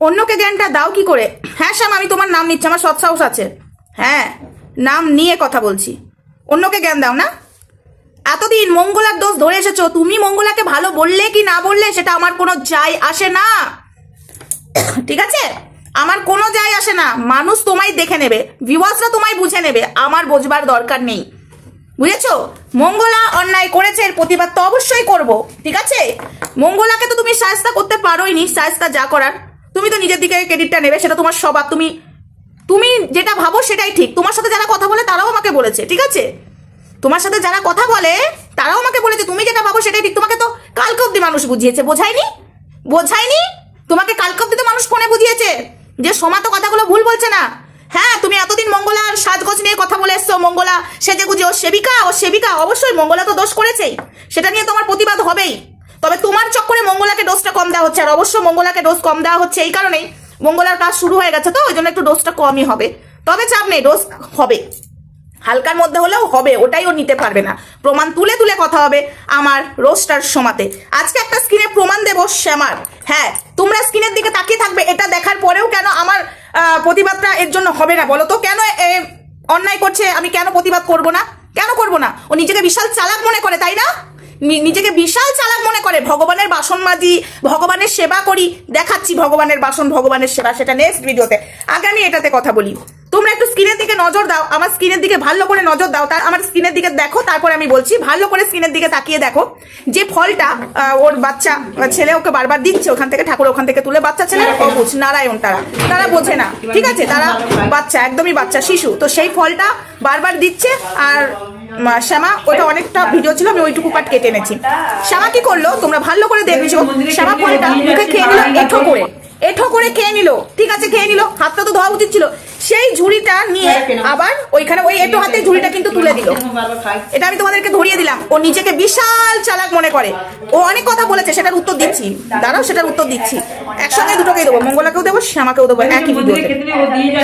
অন্যকে জ্ঞানটা দাও কি করে? হ্যাঁ শ্যাম, আমি তোমার নাম নিচ্ছি, আমার সৎসাহস আছে। হ্যাঁ নাম নিয়ে কথা বলছি। অন্যকে জ্ঞান দাও না। এতদিন মঙ্গলার দোষ ধরে এসেছ, তুমি মঙ্গলাকে ভালো বললে কি না বললে সেটা আমার কোনো যায় আসে না। ঠিক আছে? আমার কোনো যায় আসে না। মানুষ তোমায় দেখে নেবে ভিউয়ার্সরা তোমায় বুঝে নেবে, আমার বোঝবার দরকার নেই। বুঝেছ? মঙ্গলা অন্যায় করেছে, এর প্রতিবাদ তো অবশ্যই করব। ঠিক আছে? মঙ্গলাকে তো তুমি সাজতা করতে পারোই নি সাজতা যা করার। তুমি তো নিজের দিকে ক্রেডিটটা নেবে, সেটা তোমার স্বভাব। তুমি তুমি যেটা ভাবো সেটাই ঠিক। তোমার সাথে যারা কথা বলে তারাও আমাকে বলেছে, ঠিক আছে? তোমার সাথে যারা কথা বলে তারাও আমাকে বলেছে, তুমি যেটা ভাবো সেটাই ঠিক। তোমাকে তো কালকে অব্দি মানুষ বুঝিয়েছে, বোঝায়নি? বোঝায়নি? তোমাকে কালকে অব্দি তো মানুষ ফোনে বুঝিয়েছে যে সোমা তো কথাগুলো ভুল বলছে না। হ্যাঁ তুমি এতদিন মঙ্গলার সাজগোজ নিয়ে কথা বলে এসছো, মঙ্গলা সেজে গুজে ও সেবিকা ও সেবিকা, অবশ্যই মঙ্গলা তো দোষ করেছেই। সেটা নিয়ে তোমার প্রতিবাদ হবেই। তবে তোমার চক্করে মঙ্গলাকে ডোজটা কম দেওয়া হচ্ছে, আর অবশ্য মঙ্গলাকে ডোজ কম দেওয়া হচ্ছে এই কারণেই মঙ্গলার কাজ শুরু হয়ে গেছে তো, ওই জন্য একটু ডোজটা কমই হবে। তবে চাপ নেই ডোজ হবে। হালকার মধ্যে হলেও হবে, ওটাই ও নিতে পারবে না। প্রমাণ তুলে তুলে কথা হবে আমার রোস্টার সমাতে। আজকে একটা স্ক্রিনে প্রমাণ দেব, শ্যামার। হ্যাঁ তোমরা স্ক্রিনের দিকে তাকিয়ে থাকবে, এটা দেখার পরেও কেন আমার প্রতিবাদটা এর জন্য হবে না, বলো তো? কেন অন্যায় করছে? আমি কেন প্রতিবাদ করব না? কেন করব না? ও নিজেকে বিশাল চালাক মনে করে, তাই নি- নিজেকে বিশাল চালাক মনে করে। ভগবানের বাসন মাজি, ভগবানের সেবা করি, দেখাচ্ছি ভগবানের বাসন, ভগবানের সেবা, সেটা নেক্সট ভিডিওতে আগে আমি এটাতে কথা বলি। তোমরা একটু স্ক্রিনের দিকে নজর দাও, আমার স্ক্রিনের দিকে ভালো করে নজর দাও, তার আমার স্ক্রিনের দিকে দেখো, তারপরে আমি বলছি, ভালো করে স্ক্রিনের দিকে তাকিয়ে দেখো। যে ফলটা ওর বাচ্চা ছেলে ওকে বারবার দিচ্ছে, ওখান থেকে ঠাকুর ওখান থেকে তুলে, বাচ্চা ছেলে নারায়ণ, তারা। তারা বোঝে না, ঠিক আছে? তারা বাচ্চা, একদমই বাচ্চা, শিশু। তো সেই ফলটা বারবার দিচ্ছে, আর শ্যামা, ওটা অনেকটা ভিডিও ছিল, আমি ওইটুকু পাট কেটে এনেছি। শ্যামা কি করল? তোমরা ভালো করে দেখছ শ্যামা ফলটা মুখে খেয়ে নিল, এঠো করে। এঠো করে খেয়ে নিল, ঠিক আছে, খেয়ে নিল, হাতটা তো ধোয়া উচিত ছিল। সেই ঝুড়িটা নিয়ে আবার ওইখানে ওই এটো হাতে ঝুড়িটা কিন্তু তুলে দিল। এটা আমি তোমাদেরকে ধরিয়ে দিলাম। ও নিজেকে বিশাল চালাক মনে করে। ও অনেক কথা বলেছে, সেটার উত্তর দিচ্ছি। দাঁড়াও, সেটার উত্তর দিচ্ছি। একসঙ্গে দুটোকেই দেবো, মঙ্গলাকেও দেবো, শ্যামাকেও দেবো, একই ভিডিওতে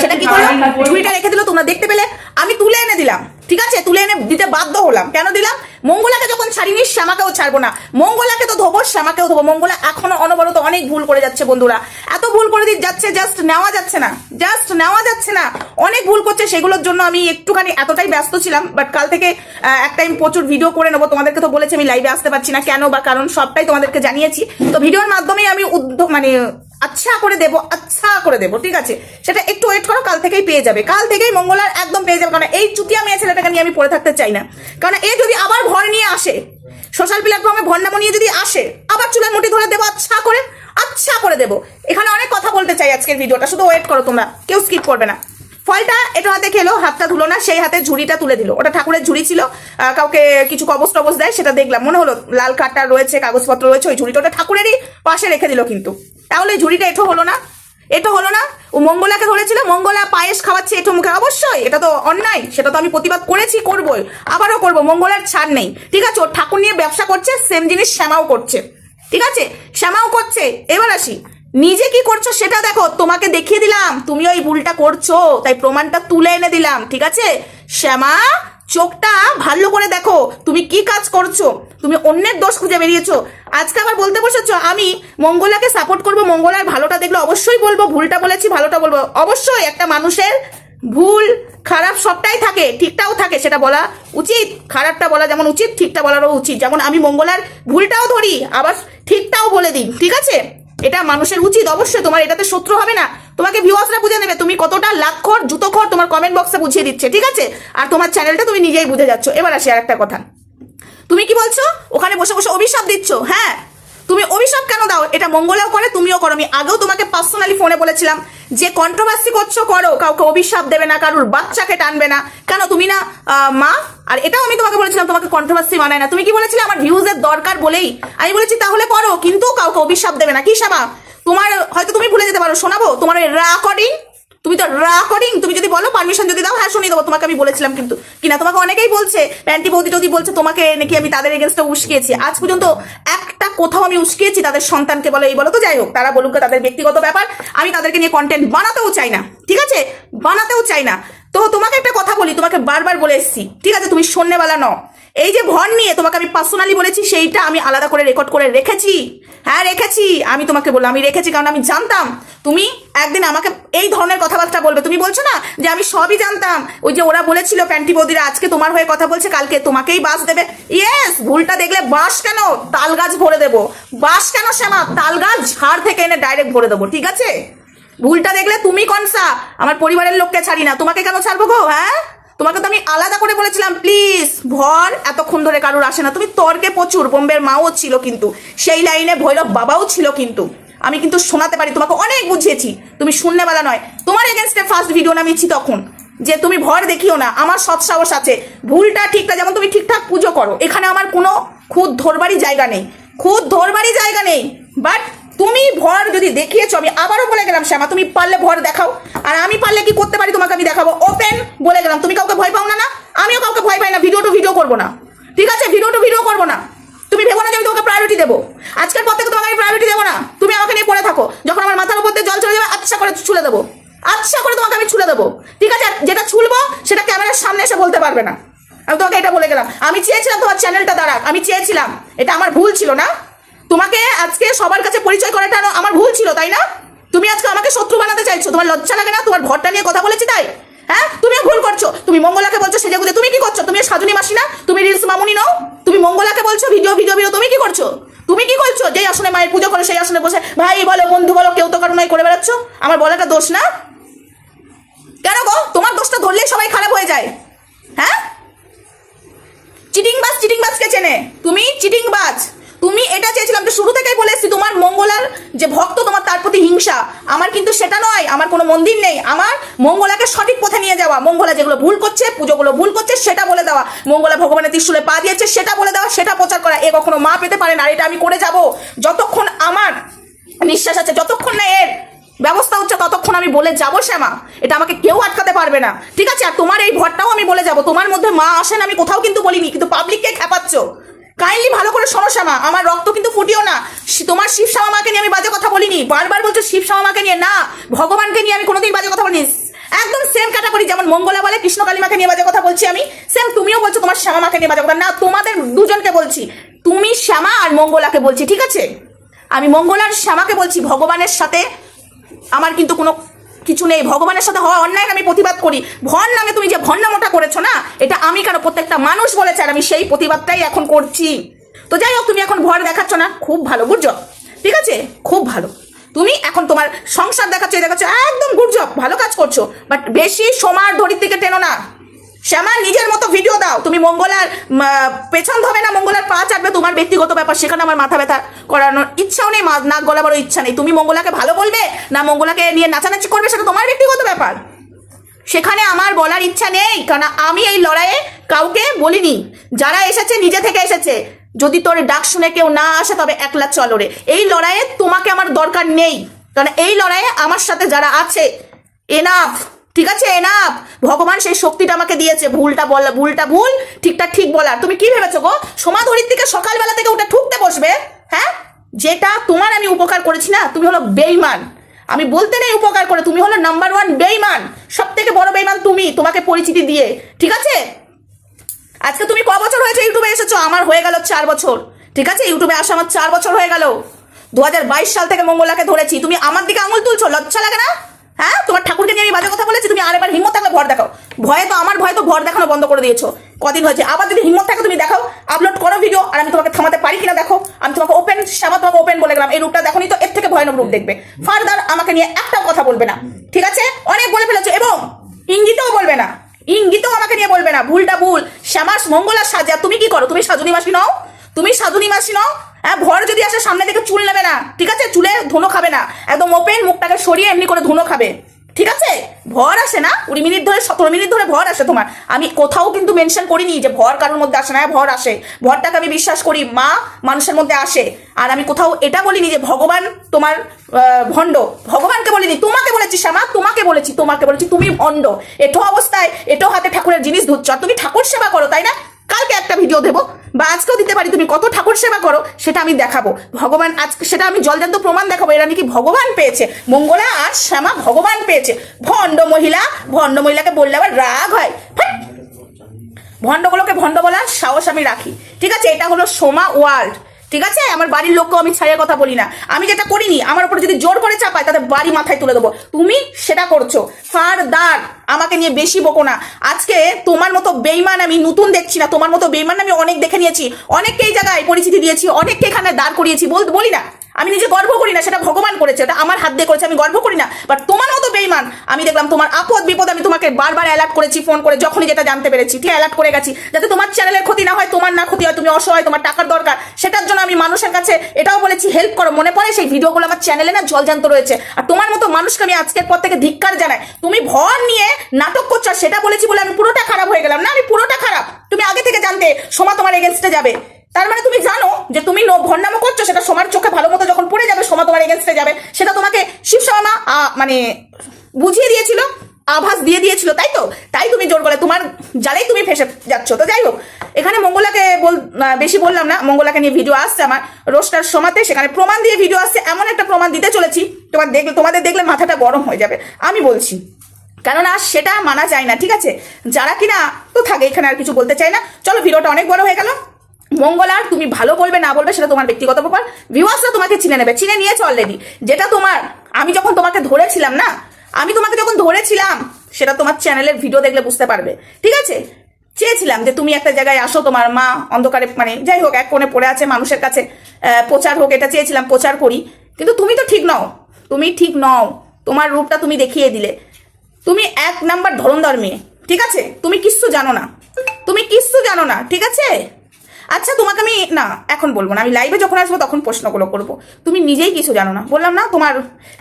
সেটা কি করল? ঝুড়িটা রেখে দিল, তোমরা দেখতে পেলে। আমি তুলে এনে দিলাম। ঠিক আছে? তুলে এনে দিতে বাধ্য হলাম। কেন দিলাম? মঙ্গলাকে যখন ছাড়িনি, শ্যামাকেও ছাড়বো না। মঙ্গলাকে তো ধোবো, শ্যামাকেও ধোবো। মঙ্গলা এখনও অনবরত অনেক ভুল করে যাচ্ছে বন্ধুরা। এত ভুল করে দিয়ে যাচ্ছে জাস্ট নেওয়া যাচ্ছে না। জাস্ট নেওয়া যাচ্ছে না। অনেক ভুল করছে, সেগুলোর জন্য আমি একটুখানি এতটাই ব্যস্ত ছিলাম বাট কাল থেকে এক টাইম প্রচুর ভিডিও করে নেব। তোমাদেরকে তো বলেছি, আমি লাইভে আসতে পারছি না। কেন বা কারণ সবটাই তোমাদেরকে জানিয়েছি। তো ভিডিওর মাধ্যমেই আমি উদ্যোগ মানে আচ্ছা করে দেবো আচ্ছা করে দেবো, ঠিক আছে? সেটা একটু ওয়েট করো, কাল থেকেই পেয়ে যাবে। কাল থেকেই মঙ্গলার একদম পেয়ে যাবে, কারণ এই চুতিয়া মেয়ে ছেলেটাকে নিয়ে আমি পড়ে থাকতে চাই না। কারণ এ যদি আবার ভর নিয়ে আসে সোশ্যাল প্ল্যাটফর্মে ভণ্ডামো নিয়ে যদি আসে, আবার চুলের মুঠি ধরে দেবো আচ্ছা করে আচ্ছা করে দেবো। এখানে অনেক কথা বলতে চাই আজকের ভিডিওটা, শুধু ওয়েট করো তোমরা, কেউ স্কিপ করবে না। ফলটা এটা হাতে খেলো, হাতটা ধুলো না, সেই হাতে ঝুড়িটা তুলে দিল। ওটা ঠাকুরের ঝুড়ি ছিল কাউকে কিছু কবচ টবচ দেয়, সেটা দেখলাম, মনে হলো লাল কাঠটা রয়েছে, কাগজপত্র রয়েছে, ওই ঝুড়িটা ওটা ঠাকুরেরই পাশে রেখে দিল কিন্তু। তাহলে ঝুড়িটা এঠো হলো না। এটো হলো না। ও মঙ্গলাকে ধরেছিল, মঙ্গলা পায়েস খাওয়াচ্ছে এটো মুখে। অবশ্যই, এটা তো অন্যায়। সেটা তো আমি প্রতিবাদ করেছি, করবোই। আবারও করব, মঙ্গলার ছাড় নেই। ঠিক আছে, ওর ঠাকুর নিয়ে ব্যবসা করছে সেম জিনিস শ্যামাও করছে। ঠিক আছে, শ্যামাও করছে। এবার আসি। নিজে কি করছ সেটা দেখো, তোমাকে দেখিয়ে দিলাম। তুমি ওই ভুলটা করছ, তাই প্রমাণটা তুলে এনে দিলাম। ঠিক আছে? শ্যামা চোখটা ভালো করে দেখো। তুমি কি কাজ করছ? তুমি অন্যের দোষ খুঁজে বেরিয়েছো। আজকে আবার বলতে বসেছো, আমি মঙ্গলাকে সাপোর্ট করব, মঙ্গলার ভালোটা দেখলে অবশ্যই বলব, ভুলটা বলেছি, ভালোটা বলব। অবশ্যই একটা মানুষের ভুল, খারাপ সবটাই থাকে, ঠিকটাও থাকে সেটা বলা উচিত। খারাপটা বলা যেমন উচিত, ঠিকটা বলারও উচিত। যেমন আমি মঙ্গলার ভুলটাও ধরি, আবার ঠিকটাও বলে দিই, ঠিক আছে? এটা মানুষের উচিত, অবশ্যই। তোমার এটাতে শত্রু হবে না। তোমাকে ভিউয়ার্সরা বুঝে নেবে তুমি কতটা লাক্ষর জুতোখর তোমার কমেন্ট বক্সে বুঝিয়ে দিচ্ছে, ঠিক আছে? আর তোমার চ্যানেলটা তুমি নিজেই বুঝে যাচ্ছ। এবার আসি আর একটা কথা। তুমি কি বলছো? ওখানে বসে বসে অভিশাপ দিচ্ছ হ্যাঁ? তুমি অভিশাপ কেন দাও? এটা মঙ্গলাও করে, তুমিও করো। আমি আগেও তোমাকে পার্সোনালি ফোনে বলেছিলাম যে কন্ট্রোভার্সি করছ, করো। কাউকে অভিশাপ দেবে না, কারোর বাচ্চাকে টানবে না। কেন তুমি না মা? আর এটাও আমি তোমাকে বলেছিলাম, তোমাকে কন্ট্রোভার্সি মানায় না। তুমি কি বলেছিলে? আমার ভিউজের দরকার বলেই। আমি বলেছি, তাহলে করো। কিন্তু কাউকে অভিশাপ দেবে না। কি সাবা? তোমার, হয়তো তুমি ভুলে যেতে পারো। শোনাবো? তোমার রেকর্ডিং তুমি তো রেকর্ডিং তুমি যদি বলো পারমিশন যদি দাও হ্যাঁ শুনিয়ে দেবো। তোমাকে আমি বলেছিলাম কিন্তু। কিনা, তোমাকে অনেকেই বলছে, প্যান্টি বৌদি টৌদি বলছে, তোমাকে নাকি আমি তাদের এগেনস্টে উস্কিয়েছি। আজ পর্যন্ত একটা কোথাও আমি উস্কিয়েছি তাদের সন্তানকে বলো, এই বলো তো, যাই হোক, তারা বলুক তাদের ব্যক্তিগত ব্যাপার। আমি তাদেরকে নিয়ে কন্টেন্ট বানাতেও চাই না, ঠিক আছে? বানাতেও চাই না। তো তোমাকে একটা কথা বলি, তোমাকে বারবার বলে এসেছি, ঠিক আছে? তুমি সন্ধ্যেবেলা নও। এই যে ভর নিয়ে তোমাকে আমি পার্সোনালি বলেছি, সেইটা আমি আলাদা করে রেকর্ড করে রেখেছি। হ্যাঁ রেখেছি। আমি তোমাকে বললাম, আমি রেখেছি কারণ আমি জানতাম। তুমি একদিন আমাকে এই ধরনের কথাবার্তা বলবে। তুমি বলছো না যে আমি সবই জানতাম। ওই যে ওরা বলেছিল, প্যান্টি বৌদিরা আজকে তোমার হয়ে কথা বলছে, কালকে তোমাকেই বাস দেবে। ইয়েস ভুলটা দেখলে বাস কেন? তাল গাছ ভরে দেবো। বাস কেন শ্যামা? তাল গাছ ঝাড় থেকে এনে ডাইরেক্ট ভরে দেবো, ঠিক আছে? ভুলটা দেখলে তুমি কনসা? আমার পরিবারের লোককে ছাড়ি না। তোমাকে কেন ছাড়বো গো? হ্যাঁ? তোমাকে তো আমি আলাদা করে বলেছিলাম প্লিজ ভর এতক্ষণ ধরে কারোর আসে না। তুমি তর্কে প্রচুর, বোম্বের মাও ছিল কিন্তু। সেই লাইনে ভৈরব বাবাও ছিল কিন্তু। আমি কিন্তু শোনাতে পারি, তোমাকে অনেক বুঝিয়েছি। তুমি শুনলে শূন্যবেলা নয়। তোমার এগেনস্টে ফার্স্ট ভিডিও নামিয়েছি তখন। যে তুমি ভর দেখিও না, আমার সৎ সাহস আছে। ভুলটা ঠিকটা যেমন তুমি ঠিকঠাক পুজো করো, এখানে আমার কোনো খুদ ধরবারই জায়গা নেই। খুদ ধরবারই জায়গা নেই। বাট ভর যদি দেখিয়েছো, আমি আবারও বলে গেলাম, শ্যামা, তুমি পারলে ভর দেখাও। আর আমি পারলে কি করতে পারি তোমাকে আমি দেখাবো? ওপেন বলে গেলাম, তুমি কাউকে ভয় পাও না না? আমিও কাউকে ভয় পাই না ভিডিও টু ভিডিও করব না। ঠিক আছে? ভিডিও টু ভিডিও করব না। তুমি ভেবো না যে আমি তোমাকে প্রায়োরিটি দেবো। আজকের পর থেকে তোমাকে আমি প্রায়োরিটি দেবো না। তুমি আমাকে নিয়ে পড়ে থাকো। যখন আমার মাথার উপর দিয়ে জল চলে যাবে আচ্ছা করে ছুলে দেবো। আচ্ছা করে তোমাকে আমি ছুলে দেবো। ঠিক আছে? যেটা ছুলবো, সেটা ক্যামেরার সামনে এসে বলতে পারবে না। আমি তোমাকে এটা বলে গেলাম। আমি চেয়েছিলাম তোমার চ্যানেলটা দাঁড়াক। আমি চেয়েছিলাম। এটা আমার ভুল ছিল না। তোমাকে আজকে সবার কাছে পরিচয় করাটা আমার ভুল ছিল, তাই না? তুমি আজকে আমাকে শত্রু বানাতে চাইছো, তোমার লজ্জা লাগে না? তোমার ঘরটা নিয়ে কথা বলেছি তাই? হ্যাঁ? তুমিও ভুল করছ। তুমি মঙ্গলাকে বলছো সেজে গুজে, তুমি কি করছ? তুমি সাজুনি মাসি না তুমি রিলস মামুনি নাও? তুমি মঙ্গলাকে বলছো ভিডিও ভিডিও ভিডিও, তুমি কি করছ? তুমি কি করছ? যেই আসনে মায়ের পুজো করে, সেই আসনে বসে, ভাই বলো, বন্ধু বলো, কেউ তো কারণ নয় করে বেড়াচ্ছ? আমার বলাটা দোষ না? কেন গো? তোমার দোষটা ধরলেই সবাই খারাপ হয়ে যায়। হ্যাঁ? চিটিং বাজ চিটিং বাজকে চেনে। তুমি চিটিং বাজ তুমি এটা তো শুরু থেকেই বলে এসেছি, তোমার মঙ্গলার যে ভক্ত, তোমার তার প্রতি হিংসা। আমার কিন্তু সেটা নয়, আমার কোনো মন্দির নেই। আমার মঙ্গলাকে সঠিক পথে নিয়ে যাওয়া। মঙ্গলা যেগুলো ভুল করছে, পুজোগুলো ভুল করছে, সেটা বলে দেওয়া। মঙ্গলা ভগবানের ত্রিশুলে পা দিয়েছে, সেটা বলে দেওয়া, সেটা প্রচার করা। এ কখনো মা পেতে পারে না, আর এটা আমি করে যাব। যতক্ষণ আমার নিঃশ্বাস আছে, যতক্ষণ না এর ব্যবস্থা হচ্ছে, ততক্ষণ আমি বলে যাব, শ্যামা। এটা আমাকে কেউ আটকাতে পারবে না। ঠিক আছে, আর তোমার এই ভরটাও আমি বলে যাব। তোমার মধ্যে মা আসেন, আমি কোথাও কিন্তু বলিনি, কিন্তু পাবলিককে খেপাচ্ছ কাইন্ডলি ভালো করে শোনো শ্যামা, আমার রক্ত কিন্তু ফুটিও না। তোমার শিব শ্যামা মাকে নিয়ে আমি বাজে কথা বলিনি। বারবার বলছো শিব শ্যামা মাকে নিয়ে, না, ভগবানকে নিয়ে আমি কোনোদিন বাজে কথা বলিনি। একদম সেম ক্যাটাগরি যেমন মঙ্গলা বলে, কৃষ্ণ কালী মাকে নিয়ে বাজে কথা বলছি আমি সেম তুমিও বলছো তোমার শ্যামা মাকে নিয়ে বাজে কথা না, তোমাদের দুজনকে বলছি। তুমি শ্যামা আর মঙ্গলাকে বলছি, ঠিক আছে? আমি মঙ্গলার শ্যামাকে বলছি, ভগবানের সাথে আমার কিন্তু কোনো কিছু নেই। ভগবানের সাথে হওয়া অন্যায় আমি প্রতিবাদ করি। ভন নামে তুমি যে ভন্নামোটা করেছ না, এটা আমি কেন? প্রত্যেকটা মানুষ বলেছে আর আমি সেই প্রতিবাদটাই এখন করছি। তো যাই হোক, তুমি এখন ভর দেখাচ্ছ না। খুব ভালো গুড ঠিক আছে? খুব ভালো। তুমি এখন তোমার সংসার দেখাচ্ছ দেখাচ্ছ, একদম গুড ভালো কাজ করছ। বাট বেশি সোমার ধরির থেকে টেনো না। শ্যামা, নিজের মতো ভিডিও দাও। তুমি মঙ্গলার পেছন ধবে না মঙ্গলার পা চাটবে তোমার ব্যক্তিগত ব্যাপার, সেখানে আমার মাথা ব্যথা করানোর ইচ্ছাও নেই নাক গলাবারও ইচ্ছা নেই। তুমি মঙ্গলাকে ভালো বলবে না মঙ্গলাকে নিয়ে নাচানাচি করবে, সেটা তোমার ব্যক্তিগত ব্যাপার। সেখানে আমার বলার ইচ্ছা নেই, কারণ আমি এই লড়াইয়ে কাউকে বলিনি। যারা এসেছে, নিজে থেকে এসেছে। যদি তোর ডাক শুনে কেউ না আসে, তবে একলা চলো রে। এই লড়াইয়ে তোমাকে আমার দরকার নেই। কারণ এই লড়াইয়ে আমার সাথে যারা আছে এনাফ ঠিক আছে এনাফ ভগবান সেই শক্তিটা আমাকে দিয়েছে। ভুলটা বলা, ভুলটা ভুল, ঠিকটা ঠিক বলার তুমি কি ভেবেছো গো? সমাধরির থেকে সকালবেলা থেকে উঠে ঠুকতে বসবে হ্যাঁ? যেটা তোমার আমি উপকার করেছি না, তুমি হলো বেইমান। আমি বলতে নেই উপকার করে, তুমি হলো নাম্বার ওয়ান বেইমান। সব থেকে বড় বেইমান তুমি, তোমাকে পরিচিতি দিয়ে। ঠিক আছে? আজকে তুমি ক বছর হয়েছে ইউটিউবে এসেছ? আমার হয়ে গেল চার বছর। ঠিক আছে? ইউটিউবে আসা আমার চার বছর হয়ে গেল। দু হাজার বাইশ সাল থেকে মঙ্গলাকে ধরেছি। তুমি আমার দিকে আঙুল তুলছো, লজ্জা লাগে না? হ্যাঁ? তোমার ঠাকুরকে নিয়ে আমি বাজে কথা বলেছি, তুমি আরেকবার হিম্মত থাকলে ভর দেখাও। ভয়ে তো, আমার ভয় তো ভর দেখানো বন্ধ করে দিয়েছ। কদিন হয়েছে? আবার যদি হিম্মত থাকে তুমি দেখাও আপলোড করো ভিডিও আর আমি তোমাকে থামাতে পারি কিনা দেখো। আমি তোমাকে ওপেন শ্যামা তোমাকে ওপেন বলে গেলাম। এই রূপটা দেখোনি তো, এর থেকে ভয়ানক রূপ দেখবে। ফার্দার আমাকে নিয়ে একটাও কথা বলবে না। ঠিক আছে? অনেক বলে ফেলেছো। এবং ইঙ্গিতেও বলবে না। ইঙ্গিতেও আমাকে নিয়ে বলবে না। ভুলটা ভুল। শ্যামাস মঙ্গলার সাজা, তুমি কি করো? তুমি সাজুনি মাসি নও? তুমি সাধুনি মাসি নও? হ্যাঁ ভর যদি আসে সামনে থেকে চুল নেবে না ঠিক আছে? চুলে ধুনো খাবে না। একদম ওপেন মুখটাকে সরিয়ে এমনি করে ধুনো খাবে। ঠিক আছে? ভর আসে না? কুড়ি মিনিট ধরে সতেরো মিনিট ধরে ভর আসে তোমার। আমি কোথাও কিন্তু মেনশন করিনি যে ভর কারোর মধ্যে আসে না হ্যাঁ, ভর আসে। ভরটাকে আমি বিশ্বাস করি মা মানুষের মধ্যে আসে। আর আমি কোথাও এটা বলিনি যে ভগবান তোমার ভণ্ড। ভগবানকে বলিনি তোমাকে বলেছি শ্যামা তোমাকে বলেছি তোমাকে বলেছি তুমি ভণ্ড এটো অবস্থায় এটো হাতে ঠাকুরের জিনিস ধুচ্ছ। আর তুমি ঠাকুর সেবা করো তাই না? কালকে একটা ভিডিও দেবো, বা আজকেও দিতে পারি, তুমি কত ঠাকুর সেবা করো, সেটা আমি দেখাবো। ভগবান আজকে সেটা আমি জলজান্ত প্রমাণ দেখাবো, এরা নাকি ভগবান পেয়েছে। মঙ্গলা আর শ্যামা ভগবান পেয়েছে। ভণ্ড মহিলা, ভণ্ড মহিলাকে বললে আবার রাগ হয়। ভণ্ডগুলোকে ভণ্ড বলার সাহস আমি রাখি। ঠিক আছে, এটা হলো সোমা ওয়ার্ল্ড। ঠিক আছে? আমার বাড়ির লোককেও আমি ছাড়িয়ে কথা বলি না। আমি যেটা করিনি, আমার উপরে যদি জোর করে চাপায়, তাদের বাড়ি মাথায় তুলে দেবো। তুমি সেটা করছ। ফারদার, আমাকে নিয়ে বেশি বকো না। আজকে তোমার মতো বেইমান আমি নতুন দেখছি না। তোমার মতো বেইমান আমি অনেক দেখে নিয়েছি। অনেককে এই জায়গায় পরিচিতি দিয়েছি, অনেককে এখানে দাঁড় করিয়েছি। বল বলি না। আমি নিজে গর্ব করি না, সেটা ভগবান করেছে এটা আমার হাত দিয়ে করেছে, আমি গর্ব করি না। বাট তোমার মতো বেইমান আমি দেখলাম তোমার আপদ বিপদ আমি তোমাকে বারবার অ্যালার্ট করেছি ফোন করে, যখনই যেটা জানতে পেরেছি, ঠিক অ্যালার্ট করে গেছি, যাতে তোমার চ্যানেলের ক্ষতি না হয়, তোমার না ক্ষতি হয়, তুমি অসহায়, তোমার টাকার দরকার, সেটার জন্য আমি মানুষের কাছে এটাও বলেছি হেল্প করো, মনে পড়ে সেই ভিডিওগুলো আমার চ্যানেলে না জলজান্ত রয়েছে। আর তোমার মতো মানুষকে আমি আজকের পর থেকে ধিক্কার জানাই। তুমি ভর নিয়ে নাটক করছ সেটা বলেছি বলে আমি পুরোটা খারাপ হয়ে গেলাম। না, আমি পুরোটা খারাপ। তুমি আগে থেকে জানতে, সোমা তোমার এগেনস্টে যাবে। তার মানে তুমি জানো যে তুমি নো ভণ্ডামো করছ, সেটা সোমার চোখে ভালো মতো যখন পড়ে যাবে সোমা তোমার এগেনস্টে যাবে। সেটা তোমাকে শিবসমা মানে বুঝিয়ে দিয়েছিল, আভাস দিয়ে দিয়েছিল, তাই তো? তাই তুমি জোর করে তোমার জালেই তুমি ফেসে যাচ্ছ। তো যাই হোক, এখানে মঙ্গলাকে বল বেশি বললাম না, মঙ্গলাকে নিয়ে ভিডিও আসছে আমার রোস্টার সমাতে, সেখানে প্রমাণ দিয়ে ভিডিও আসছে, এমন একটা প্রমাণ দিতে চলেছি। তোমার দেখলে তোমাদের দেখলে মাথাটা গরম হয়ে যাবে, আমি বলছি। কেননা সেটা মানা যায় না, ঠিক আছে? যারা কিনা তো থাকে, এখানে আর কিছু বলতে চাই না। চলো, ভিডিওটা অনেক বড় হয়ে গেল। মঙ্গলার তুমি ভালো বলবে, না বলবে, সেটা তোমার ব্যক্তিগত ব্যাপার। ভিউয়ার্সরা তোমাকে চিনে নেবে, চিনে নিয়েছে অলরেডি যেটা তোমার, আমি যখন তোমাকে ধরেছিলাম না, আমি তোমাকে যখন ধরেছিলাম, সেটা তোমার চ্যানেলের ভিডিও দেখলে বুঝতে পারবে। ঠিক আছে? চেয়েছিলাম যে তুমি একটা জায়গায় আসো, তোমার মা অন্ধকারে মানে যাই হোক, এক কোণে পড়ে আছে মানুষের কাছে প্রচার হোক, এটা চেয়েছিলাম, প্রচার করি। কিন্তু তুমি তো ঠিক নও। তুমি ঠিক নও। তোমার রূপটা তুমি দেখিয়ে দিলে। তুমি এক নাম্বার ধরনদার মেয়ে। ঠিক আছে? তুমি কিচ্ছু জানো না। তুমি কিচ্ছু জানো না। ঠিক আছে? আচ্ছা তোমাকে আমি, না, এখন বলব না। আমি লাইভে যখন আসব তখন প্রশ্নগুলো করব। তুমি নিজেই কিছু জানো না। বললাম না, তোমার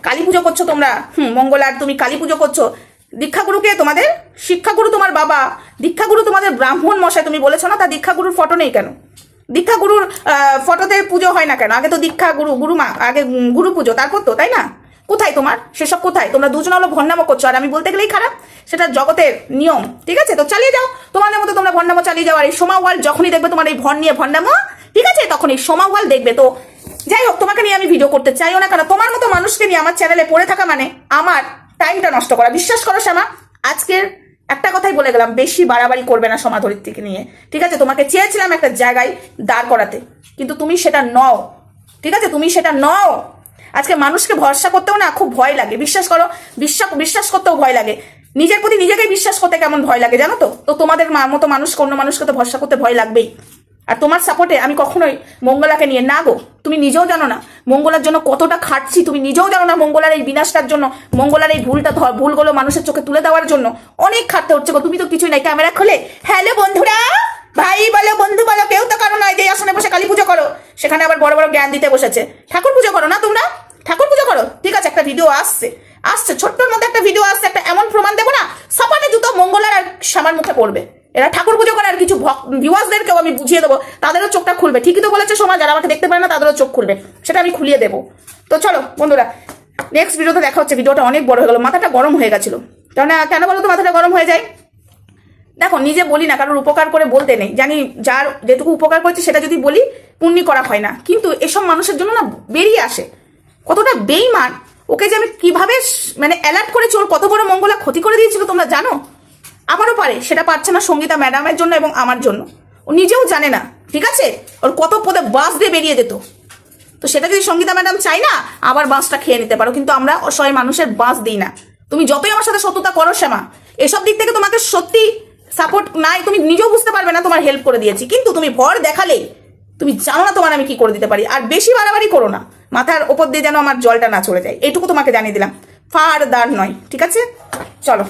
কালী পুজো করছ তোমরা। হুম মঙ্গলার তুমি কালী পুজো করছ। দীক্ষাগুরুকে তোমাদের, শিক্ষাগুরু তোমার বাবা, দীক্ষাগুরু তোমাদের ব্রাহ্মণ মশাই তুমি বলেছ না, তা দীক্ষাগুরুর ফটো নেই কেন? দীক্ষাগুরুর ফটোতে পুজো হয় না কেন? আগে তো দীক্ষা গুরু গুরু মা আগে গুরু পুজো তারপর তো, তাই না? কোথায় তোমার? সেসব কোথায়? তোমরা দুজন হলো ভণ্ডামো করছ, আর আমি বলতে গেলেই খারাপ। সেটা জগতের নিয়ম, ঠিক আছে? তো চালিয়ে যাও। তোমাদের মতো তোমরা ভণ্ডামো চালিয়ে যাও, আর এই সোমা ওয়াল যখনই দেখবে তোমার এই ভন নিয়ে ভণ্ডামো, ঠিক আছে? তখন এই সোমা ওয়াল দেখবে। তো যাই হোক, তোমাকে নিয়ে আমি ভিডিও করতে চাইও না কারণ তোমার মতো মানুষকে নিয়ে আমার চ্যানেলে পড়ে থাকা মানে আমার টাইমটা নষ্ট করা। বিশ্বাস করো শ্যামা, আজকের একটা কথাই বলে গেলাম, বেশি বাড়াবাড়ি করবে না সমাধরিত্রীকে নিয়ে, ঠিক আছে? তোমাকে চেয়েছিলাম একটা জায়গায় দাঁড় করাতে, কিন্তু তুমি সেটা নও, ঠিক আছে? তুমি সেটা নও। আজকে মানুষকে ভরসা করতেও না খুব ভয় লাগে। বিশ্বাস করো, বিশ্বাস বিশ্বাস করতেও ভয় লাগে। নিজের প্রতি নিজেকেই বিশ্বাস করতে কেমন ভয় লাগে জানো তো? তো তোমাদের মতো মানুষ, অন্য মানুষকে তো ভরসা করতে ভয় লাগবেই। আর তোমার সাপোর্টে আমি কখনোই মঙ্গলাকে নিয়ে, না গো, তুমি নিজেও জানো না মঙ্গলার জন্য কতটা খাটছি, তুমি নিজেও জানো না মঙ্গলার এই বিনাশটার জন্য, মঙ্গলার এই ভুলটা ভুলগুলো মানুষের চোখে তুলে দেওয়ার জন্য অনেক খাটতে হচ্ছে গো। তুমি তো কিছুই নাই, ক্যামেরা খোলে। হ্যালো বন্ধুরা! ভাই বলো, বন্ধু বলো, কেউ তো কারও নয় যে আসনে বসে কালী পুজো করো। সেখানে আবার বড় বড় জ্ঞান দিতে বসেছে। ঠাকুর পুজো করো না তোমরা? ঠাকুর পুজো করো? ঠিক আছে, একটা ভিডিও আসছে। আসছে, ছোট্টর মধ্যে একটা ভিডিও আসছে, একটা এমন প্রমাণ দেবো না, সপাটে জুতো মঙ্গলার আর সামার মুখে পড়বে। এরা ঠাকুর পুজো করে আর কিছু ভিউয়ার্সদেরকেও আমি বুঝিয়ে দেবো। তাদেরও চোখটা খুলবে। ঠিকই তো বলেছে সময় যারা আমাকে দেখতে পারে না, তাদেরও চোখ খুলবে। সেটা আমি খুলিয়ে দেবো। তো চলো, বন্ধুরা নেক্সট ভিডিওতে দেখা হচ্ছে। ভিডিওটা অনেক বড় হয়ে গেলো। মাথাটা গরম হয়ে গেছিল। কেন কেন বলো তো মাথাটা গরম হয়ে যায়? দেখো, নিজে বলি না, কারোর উপকার করে বলতে নেই। জানি যার যেটুকু উপকার করেছে, সেটা যদি বলি, পুণ্যি করা হয় না। কিন্তু এসব মানুষের জন্য না বেরিয়ে আসে। কতটা বেইমান ওকে যে আমি কীভাবে মানে অ্যালার্ট করেছি, ওর কত বড় মঙ্গলা ক্ষতি করে দিয়েছিল, তোমরা জানো? আমারও পারে, সেটা পারছে না সঙ্গীতা ম্যাডামের জন্য এবং আমার জন্য। ও নিজেও জানে না, ঠিক আছে? ওর কত পদে বাস দিয়ে বেরিয়ে যেত। তো সেটা যদি সঙ্গীতা ম্যাডাম চাই না, আবার বাসটা খেয়ে নিতে পারো। কিন্তু আমরা অসহায় মানুষের বাস দিই না। তুমি যতই আমার সাথে শত্রুতা করো, শ্যামা, এসব দিক থেকে তোমাকে সত্যি সাপোর্ট নাই, তুমি নিজেও বুঝতে পারবে না তোমার হেল্প করে দিয়েছি। কিন্তু তুমি ভর দেখালে তুমি জানো না তোমার আমি কি করে দিতে পারি। আর বেশি বাড়াবাড়ি করো না। মাথার ওপর দিয়ে যেন আমার জলটা না চলে যায়। এটুকু তোমাকে জানিয়ে দিলাম। ফার দার নয়, ঠিক আছে? চলো।